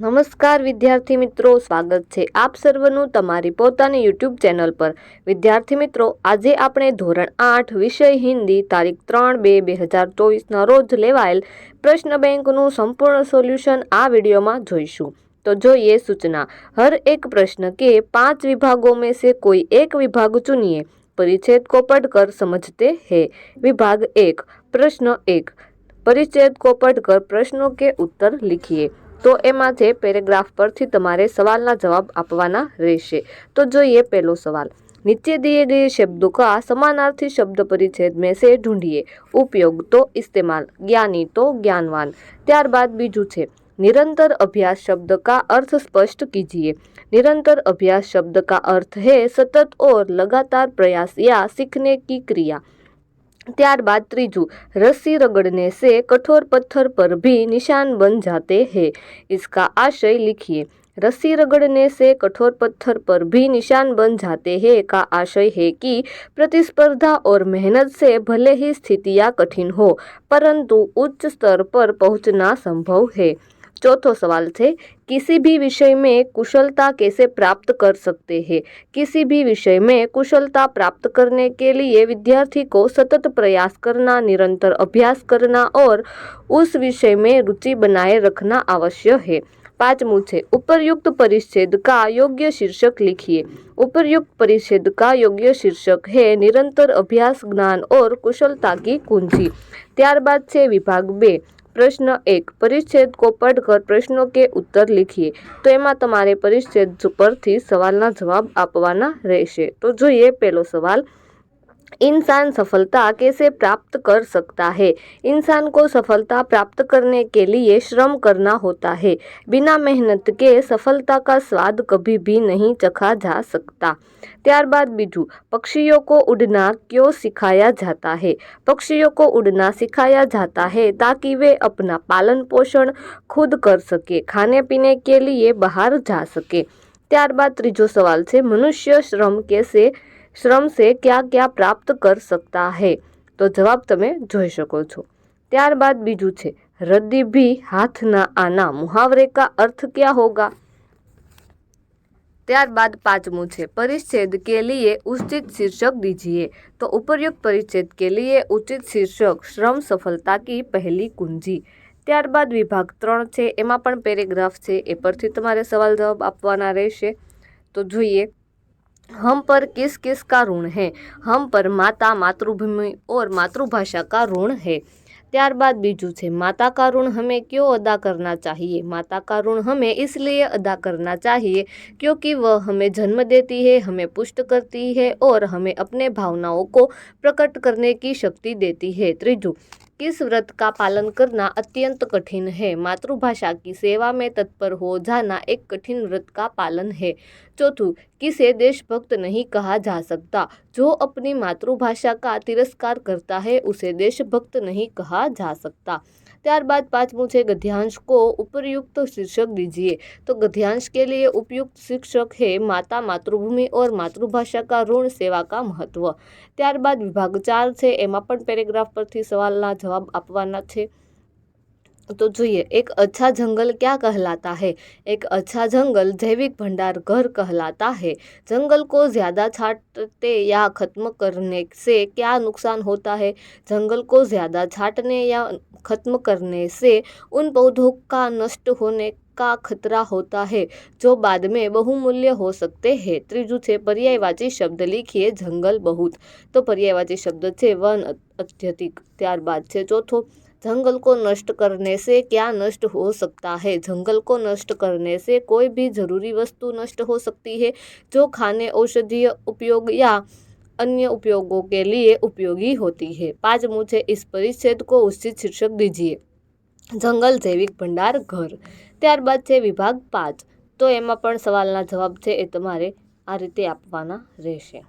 નમસ્કાર વિદ્યાર્થી મિત્રો, સ્વાગત છે આપ સર્વનું તમારી પોતાની યુટ્યુબ ચેનલ પર. વિદ્યાર્થી મિત્રો, આજે આપણે ધોરણ આઠ, વિષય હિન્દી, તારીખ ત્રણ બે બે હજાર ચોવીસના રોજ લેવાયેલ પ્રશ્ન બેંકનું સંપૂર્ણ સોલ્યુશન આ વિડીયોમાં જોઈશું. તો જોઈએ સૂચના. હર એક પ્રશ્ન કે પાંચ વિભાગો મેં સે કોઈ એક વિભાગ ચૂનીએ. પરિચ્છેદ કોપટ કર સમજતે હે. વિભાગ એક, પ્રશ્ન એક. પરિચ્છેદ કોપટ કર પ્રશ્નો કે ઉત્તર લિખીએ. તો એમાં છે પેરેગ્રાફ પરથી તમારે સવાલના જવાબ આપવાના રહેશે તો જોઈએ પહેલો સવાલ नीचे दिए गए शब्दों का समानार्थी शब्द परिच्छेद में से ढूंढिए उपयोग तो इस्तेमाल ज्ञानी तो ज्ञानवान ત્યારબાદ બીજું છે निरंतर अभ्यास शब्द का अर्थ स्पष्ट कीजिए निरंतर अभ्यास शब्द का अर्थ है सतत और लगातार प्रयास या सीखने की क्रिया ત્યારબાદ ત્રીજું रस्सी रगड़ने से कठोर पत्थर पर भी निशान बन जाते हैं इसका आशय लिखिए रस्सी रगड़ने से कठोर पत्थर पर भी निशान बन जाते हैं का आशय है कि प्रतिस्पर्धा और मेहनत से भले ही स्थितियां कठिन हो परंतु उच्च स्तर पर पहुंचना संभव है चौथो सवाल थे किसी भी विषय में कुशलता कैसे प्राप्त कर सकते हैं किसी भी विषय में कुशलता प्राप्त करने के लिए विद्यार्थी को सतत प्रयास करना निरंतर अभ्यास करना और उस विषय में रुचि बनाए रखना आवश्यक है पांचमू छे उपरयुक्त परिच्छेद का योग्य शीर्षक लिखिए उपरयुक्त परिच्छेद का योग्य शीर्षक है निरंतर अभ्यास ज्ञान और कुशलता की कुंजी ત્યારબાદ છે વિભાગ બે પ્રશ્ન એક, પરિચ્છેદ કોપટ ઘર પ્રશ્નો કે ઉત્તર લીખીએ, તો એમાં તમારે પરિચ્છેદ પરથી સવાલના જવાબ આપવાના રહેશે. તો જોઈએ પહેલો સવાલ. इंसान सफलता कैसे प्राप्त कर सकता है इंसान को सफलता प्राप्त करने के लिए श्रम करना होता है बिना मेहनत के सफलता का स्वाद कभी भी नहीं चखा जा सकता ત્યારબાદ બીજું पक्षियों को उड़ना क्यों सिखाया जाता है पक्षियों को उड़ना सिखाया जाता है ताकि वे अपना पालन पोषण खुद कर सके खाने पीने के लिए बाहर जा सके ત્યારબાદ ત્રીજો સવાલ છે મનુષ્ય શ્રમ કેસે श्रम से ક્યાં क्या प्राप्त कर सकता है તો જવાબ તમે જોઈ શકો છો. ત્યારબાદ બીજું છે, રદ્દી ભી હાથ ના આના મુહાવરે કા અર્થ ક્યાં હોગા? ત્યારબાદ પાંચમું છે, પરિચ્છેદ કે લીએ ઉચિત શીર્ષક દીજીએ. તો ઉપરયુક્ત પરિચ્છેદ કે લીએ ઉચિત શીર્ષક શ્રમ સફળતા કી પહેલી કુંજી. ત્યારબાદ વિભાગ ત્રણ છે, એમાં પણ પેરેગ્રાફ છે, એ પરથી તમારે સવાલ જવાબ આપવાના રહેશે. તો જોઈએ. हम पर किस किस का ऋण है हम पर माता मातृभूमि और मातृभाषा का ऋण है ત્યારબાદ બીજું છે માતા का ऋण हमें क्यों अदा करना चाहिए माता का ऋण हमें इसलिए अदा करना चाहिए क्योंकि वह हमें जन्म देती है हमें पुष्ट करती है और हमें अपने भावनाओं को प्रकट करने की शक्ति देती है त्रिजु किस व्रत का पालन करना अत्यंत कठिन है? मातृभाषा की सेवा में तत्पर हो जाना एक कठिन व्रत का पालन है। चौथु, किसे देशभक्त नहीं कहा जा सकता? जो अपनी मातृभाषा का तिरस्कार करता है, उसे देशभक्त नहीं कहा जा सकता। ત્યારબાદ પાંચમું છે ગદ્યાંશ કો ઉપરયુક્ત શિક્ષક દીજીએ. તો ગધ્યાંશ કે लिए ઉપયુક્ત શિક્ષક હે માતા માતૃભૂમિ ઓર માતૃભાષા કા ઋણ સેવા કા મહત્વ. ત્યારબાદ વિભાગ ચાર છે, એમાં પણ પેરેગ્રાફ પરથી સવાલના જવાબ આપવાના છે. तो જોઈએ एक अच्छा जंगल क्या कहलाता है एक अच्छा जंगल जैविक भंडार घर कहलाता है जंगल को ज़्यादा छाटते या ख़त्म करने से क्या नुकसान होता है जंगल को ज़्यादा छाटने या ख़त्म करने से उन पौधों का नष्ट होने का खतरा होता है जो बाद में बहुमूल्य हो सकते हैं ત્રીજું છે પર્યાયવાચી શબ્દ લીખીએ જંગલ બહુત તો પર્યાયવાચી શબ્દ છે વન અત્યધિક ત્યારબાદ છે ચોથો जंगल को नष्ट करने से क्या नष्ट हो सकता है जंगल को नष्ट करने से कोई भी ज़रूरी वस्तु नष्ट हो सकती है जो खाने औषधीय उपयोग या अन्य उपयोगों के लिए उपयोगी होती है पाँच मुझे इस परिच्छेद को उचित शीर्षक दीजिए જંગલ જૈવિક ભંડાર ઘર ત્યારબાદ છે વિભાગ પાંચ તો એમાં પણ સવાલના જવાબ છે એ તમારે આ રીતે આપવાના રહેશે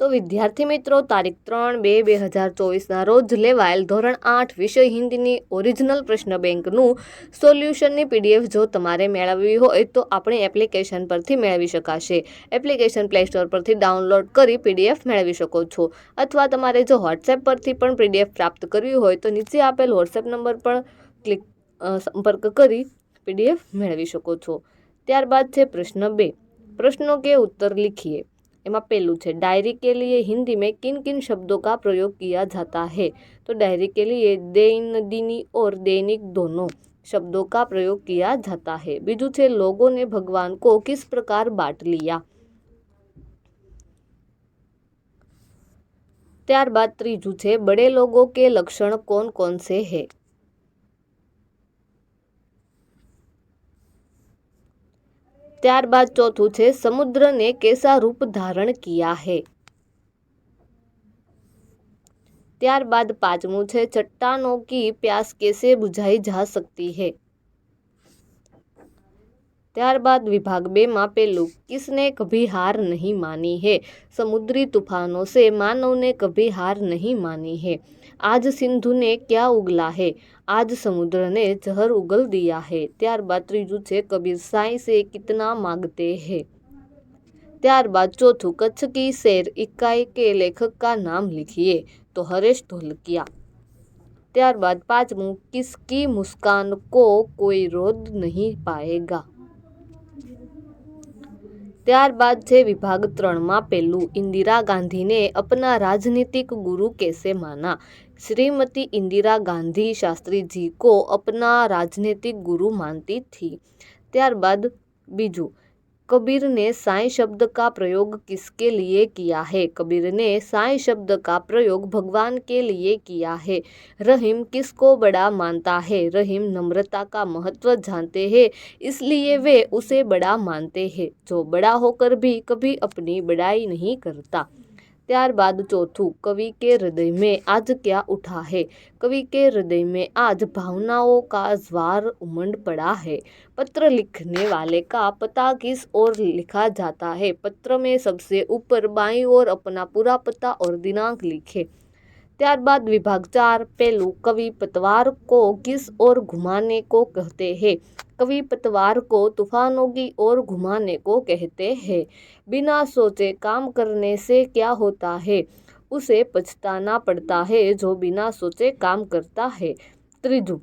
તો વિદ્યાર્થી મિત્રો, તારીખ ત્રણ બે બે હજાર ચોવીસના રોજ લેવાયેલ ધોરણ આઠ વિષય હિન્દીની ઓરિજિનલ પ્રશ્ન બેંકનું સોલ્યુશનની પીડીએફ જો તમારે મેળવવી હોય તો આપણે એપ્લિકેશન પરથી મેળવી શકાશે. એપ્લિકેશન પ્લે સ્ટોર પરથી ડાઉનલોડ કરી પીડીએફ મેળવી શકો છો. અથવા તમારે જો વોટ્સએપ પરથી પણ પીડીએફ પ્રાપ્ત કરવી હોય તો નીચે આપેલ વોટ્સએપ નંબર પણ ક્લિક સંપર્ક કરી પીડીએફ મેળવી શકો છો. ત્યારબાદ છે પ્રશ્ન બે. પ્રશ્નો કે ઉત્તર લીખીએ. एमा पहलू है डायरी के लिए हिंदी में किन किन शब्दों का प्रयोग किया जाता है तो डायरी के लिए दैनंदिनी और दैनिक दोनों शब्दों का प्रयोग किया जाता है बीजू है लोगों ने भगवान को किस प्रकार बांट लिया ત્યારબાદ ત્રીજું છે બડે લોગો કે લક્ષણ કોણ કોણ સે હે ત્યારબાદ ચોથું છે, સમુદ્રને કેસા રૂપ ધારણ કિયા હે. ત્યારબાદ પાંચમું છે, ચટ્ટાનો કી પ્યાસ કેસે બુઝાઈ જા શકતી હે. ત્યારબાદ વિભાગ બેમાં પેલું, કિસને કભી હાર નહીં માની હે. સમુદ્રી તુફાનો સે માનવને કભી હાર નહીં માની હે. આજ સિંધુને ક્યાં ઉગલા હે? आज समुद्र ने जहर उगल दिया है ત્યારબાદ ત્રીજું છે કબીર સાઈ से कितना मांगते हैं ત્યારબાદ ચોથું કચ્છ की शेर इकाई के लेखक का नाम लिखिए तो हरेश ढोलकिया ત્યારબાદ પાંચમું किसकी मुस्कान को कोई रोद नहीं पाएगा ત્યારબાદ છે વિભાગ ત્રણમાં પહેલું इंदिरा गांधी ने अपना राजनीतिक गुरु कैसे माना श्रीमती इंदिरा गांधी शास्त्री जी को अपना राजनीतिक गुरु मानती थी ત્યારબાદ બીજું कबीर ने साई शब्द का प्रयोग किसके लिए किया है कबीर ने साई शब्द का प्रयोग भगवान के लिए किया है रहीम किसको बड़ा मानता है रहीम नम्रता का महत्व जानते हैं इसलिए वे उसे बड़ा मानते हैं जो बड़ा होकर भी कभी अपनी बड़ाई नहीं करता ત્યારબાદ ચોથું कवि के हृदय में आज क्या उठा है कवि के हृदय में आज भावनाओं का ज्वार उमंड पड़ा है पत्र लिखने वाले का पता किस ओर लिखा जाता है पत्र में सबसे ऊपर बाईं ओर अपना पूरा पता और दिनांक लिखे ત્યારબાદ વિભાગ ચાર પહેલું કવિ પતવાર કો કિસ ઓર ઘુમાને કો કહતે હે कवि पतवार को तूफानों की ओर घुमाने को कहते हैं बिना सोचे काम करने से क्या होता है उसे पछताना पड़ता है जो बिना सोचे काम करता है त्रिजु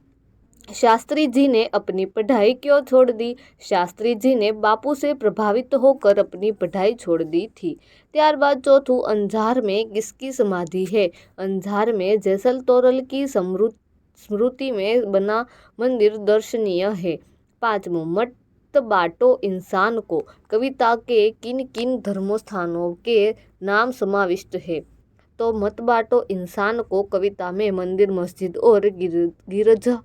शास्त्री जी ने अपनी पढ़ाई क्यों छोड़ दी शास्त्री जी ने बापू से प्रभावित होकर अपनी पढ़ाई छोड़ दी थी ત્યારબાદ ચોથું અંજાર में किसकी समाधि है अंजार में जैसल तोरल की स्मृति में बना मंदिर दर्शनीय है पांचवों मत बाटो इंसान को कविता के किन किन धर्मस्थानों के नाम समाविष्ट है तो मत बाटो इंसान को कविता में मंदिर मस्जिद और गिरजा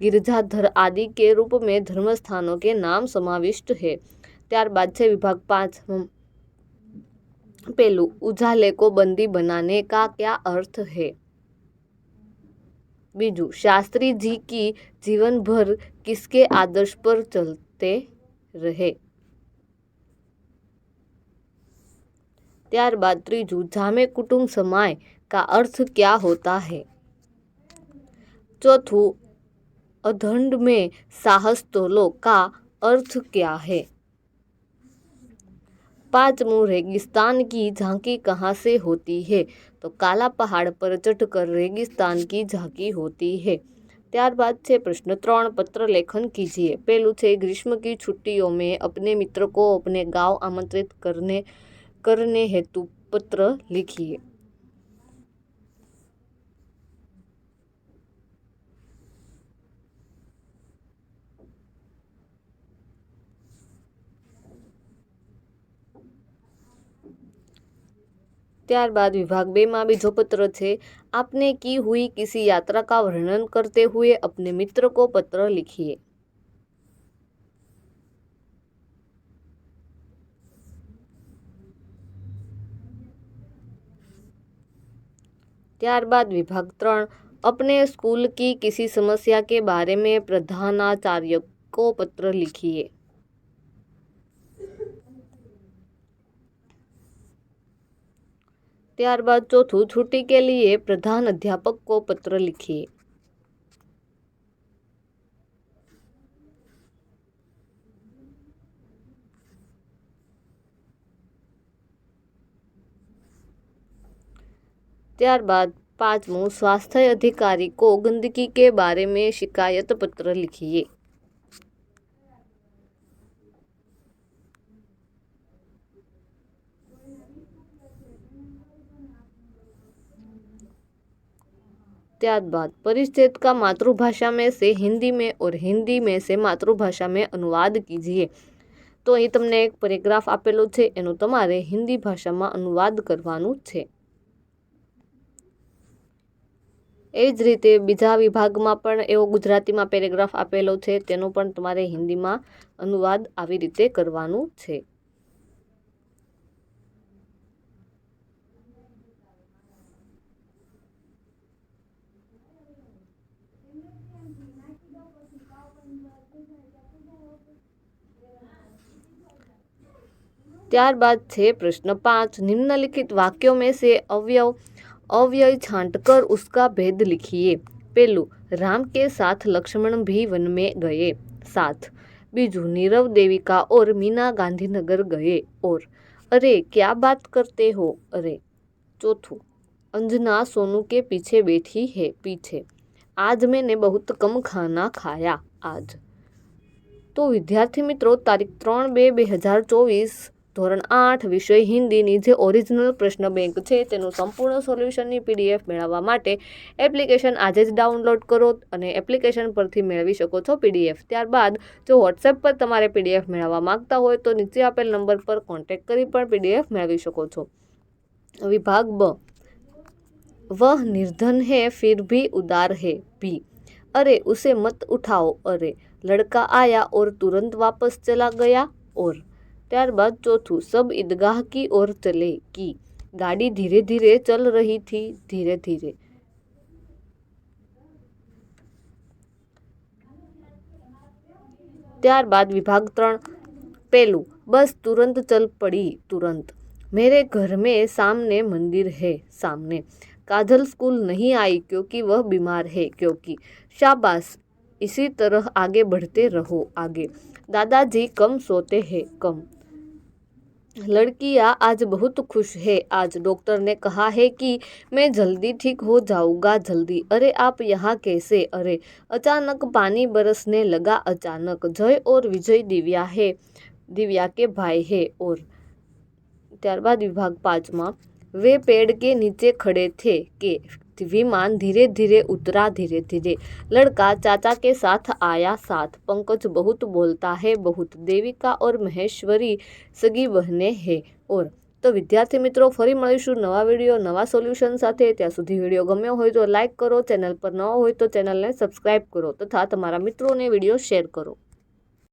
गिरजाधर आदि के रूप में धर्म स्थानों के नाम समाविष्ट है ત્યારબાદ છે विभाग पाँच पेलू उजाले को बंदी बनाने का क्या अर्थ है बीजू शास्त्री जी की जीवन भर किसके आदर्श पर चलते रहे ત્યારબાદ ત્રીજું જામે કુટુંબ સમાય का अर्थ क्या होता है चौथू अधंड में साहस तोलो का अर्थ क्या है पांचवों रेगिस्तान की झांकी कहाँ से होती है तो काला पहाड़ पर चढ़कर रेगिस्तान की झांकी होती है ત્યારબાદ છે પ્રશ્ન ત્રણ પત્ર લેખન कीजिए पहलू છે ग्रीष्म की छुट्टियों में अपने मित्र को अपने गांव आमंत्रित करने करने हेतु पत्र लिखिए ત્યારબાદ વિભાગ બેમાં બીજો પત્ર છે आपने की हुई किसी यात्रा का वर्णन करते हुए अपने मित्र को पत्र लिखिए ત્યારબાદ વિભાગ ત્રણ अपने स्कूल की किसी समस्या के बारे में प्रधानाचार्य को पत्र लिखिए ત્યારબાદ ચોથું छुट्टी के लिए प्रधान अध्यापक को पत्र लिखिए ત્યારબાદ પાંચમું स्वास्थ्य अधिकारी को गंदगी के बारे में शिकायत पत्र लिखिए ત્યારબાદ परिच्छेद का मातृभाषा में से हिंदी में और हिंदी में से માતૃભાષા में अनुवाद कीजिए તો અહીં તમને એક પેરેગ્રાફ આપેલો છે એનું તમારે હિન્દી ભાષામાં અનુવાદ કરવાનું છે એ જ રીતે બીજા વિભાગમાં પણ એવો ગુજરાતીમાં પેરેગ્રાફ આપેલો છે તેનો પણ તમારે હિન્દીમાં અનુવાદ આવી રીતે કરવાનું છે ત્યારબાદ છે પ્રશ્ન પાંચ. નિમ્નલિખિત વાક્યો મેં સે અવ્યવ, અવ્યય છાંટ કર ઉસકા ભેદ લિખીએ. પહેલું રામ કે સાથ લક્ષ્મણ ભી વન મેં ગયે. સાથ બીજું, નીરવ દેવિકા ઓર મીના ગાંધીનગર ગયે. ઓર, અરે, ક્યા બાત કરતે હો? અરે. ચોથું, અંજના સોનુ કે પીછે બેઠી હે? પીછે. આજ મેને બહુત કમ ખાના ખાયા. આજ. તો વિદ્યાર્થી મિત્રો, તારીખ ત્રણ બે બે હજાર ચોવીસ ધોરણ આઠ, વિષય હિન્દીની જે ઓરિજિનલ પ્રશ્ન બેંક છે, તેનું સંપૂર્ણ સોલ્યુશનની પીડીએફ મેળવવા માટે એપ્લિકેશન આજે જ ડાઉનલોડ કરો અને એપ્લિકેશન પરથી મેળવી શકો છો પીડીએફ ત્યારબાદ, જો વોટ્સએપ પર તમારે પીડીએફ મેળવવા માગતા હોય, તો નીચે આપેલ નંબર પર કોન્ટેક્ટ કરી પણ પીડીએફ મેળવી શકો છો. વિભાગ બ. વહ નિર્ધન હે, ફિર ભી ઉદાર હે, ભી. અરે, ઉસે મત ઉઠાઓ, અરે. લડકા આયા ઓર તુરંત વાપસ ચલા ગયા ઓર. ત્યારબાદ ચોથું सब ईदगाह की ओर चले की गाड़ी धीरे धीरे चल रही थी धीरे धीरे ત્યારબાદ વિભાગ ત્રણ પહેલું બસ तुरंत चल पड़ी तुरंत मेरे घर में सामने मंदिर है सामने काजल स्कूल नहीं आई क्योंकि वह बीमार है क्योंकि शाबाश इसी तरह आगे बढ़ते रहो आगे दादाजी कम सोते हैं कम लड़कियां आज बहुत खुश है आज डॉक्टर ने कहा है कि मैं जल्दी ठीक हो जाऊंगा जल्दी अरे आप यहाँ कैसे अरे अचानक पानी बरसने लगा अचानक जय और विजय दिव्या है दिव्या के भाई है और ત્યારબાદ વિભાગ પાંચમાં वे पेड़ के नीचे खड़े थे कि विमान धीरे धीरे उतरा धीरे धीरे लड़का चाचा के साथ आया साथ पंकज बहुत बोलता है बहुत देविका और महेश्वरी સગી બહેને હે ઓર તો વિદ્યાર્થી મિત્રો ફરી મળીશું નવા વિડીયો નવા સોલ્યુશન સાથે ત્યાં સુધી વિડીયો ગમ્યો હોય તો લાઇક કરો ચેનલ પર ન હોય તો ચેનલને સબસ્ક્રાઈબ કરો તથા તમારા મિત્રોને વિડીયો શેર કરો